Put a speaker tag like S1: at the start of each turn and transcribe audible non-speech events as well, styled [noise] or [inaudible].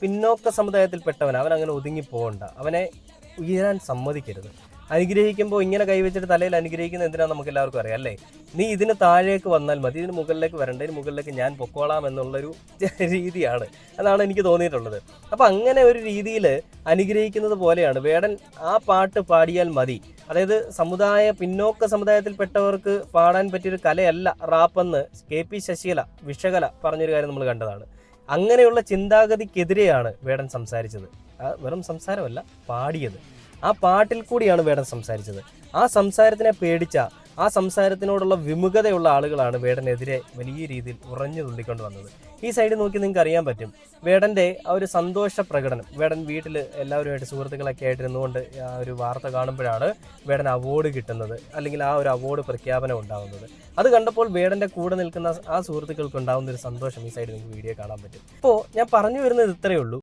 S1: പിന്നോക്ക സമുദായത്തിൽപ്പെട്ടവൻ അവൻ അങ്ങനെ ഒതുങ്ങി പോകണ്ട അവനെ ഉയരാൻ സമ്മതിക്കരുത്. അനുഗ്രഹിക്കുമ്പോൾ ഇങ്ങനെ കൈവച്ചിട്ട് തലയിൽ അനുഗ്രഹിക്കുന്ന എന്തിനാണ് നമുക്ക് എല്ലാവർക്കും അറിയാം അല്ലേ? നീ ഇതിന് താഴേക്ക് വന്നാൽ മതി ഇതിന് മുകളിലേക്ക് വരണ്ട ഇതിന് മുകളിലേക്ക് ഞാൻ പൊക്കോളാം എന്നുള്ളൊരു [laughs] രീതിയാണ്. അതാണ് എനിക്ക് തോന്നിയിട്ടുള്ളത്. അപ്പം അങ്ങനെ ഒരു രീതിയിൽ അനുഗ്രഹിക്കുന്നത് പോലെയാണ് വേടൻ ആ പാട്ട് പാടിയാൽ മതി. അതായത് സമുദായ പിന്നോക്ക സമുദായത്തിൽപ്പെട്ടവർക്ക് പാടാൻ പറ്റിയൊരു കലയല്ല റാപ്പെന്ന് കെ പി ശശികല വിഷകല പറഞ്ഞൊരു കാര്യം നമ്മൾ കണ്ടതാണ്. അങ്ങനെയുള്ള ചിന്താഗതിക്കെതിരെയാണ് വേടൻ സംസാരിച്ചത്. വെറും സംസാരമല്ല പാടിയത്. ആ പാട്ടിൽ കൂടിയാണ് വേടൻ സംസാരിച്ചത്. ആ സംസാരത്തിനെ പേടിച്ച ആ സംസാരത്തിനോടുള്ള വിമുഖതയുള്ള ആളുകളാണ് വേടനെതിരെ വലിയ രീതിയിൽ ഉറഞ്ഞു തുള്ളിക്കൊണ്ട് വന്നത്. ഈ സൈഡ് നോക്കി നിങ്ങൾക്ക് അറിയാൻ പറ്റും. വേടന്റെ ആ ഒരു സന്തോഷ പ്രകടനം വേടൻ വീട്ടിൽ എല്ലാവരുമായിട്ട് സുഹൃത്തുക്കളൊക്കെ ആയിട്ട് ഇരുന്നുകൊണ്ട് ആ ഒരു വാർത്ത കാണുമ്പോഴാണ് വേടൻ അവാർഡ് കിട്ടുന്നത് അല്ലെങ്കിൽ ആ ഒരു അവാർഡ് പ്രഖ്യാപനം ഉണ്ടാകുന്നത് അത് കണ്ടപ്പോൾ വേടന്റെ കൂടെ നിൽക്കുന്ന ആ സുഹൃത്തുക്കൾക്ക് ഉണ്ടാകുന്ന ഒരു സന്തോഷം ഈ സൈഡ് നിങ്ങൾക്ക് വീഡിയോ കാണാൻ പറ്റും. അപ്പോൾ ഞാൻ പറഞ്ഞു വരുന്നത് ഇത്രയേ ഉള്ളൂ.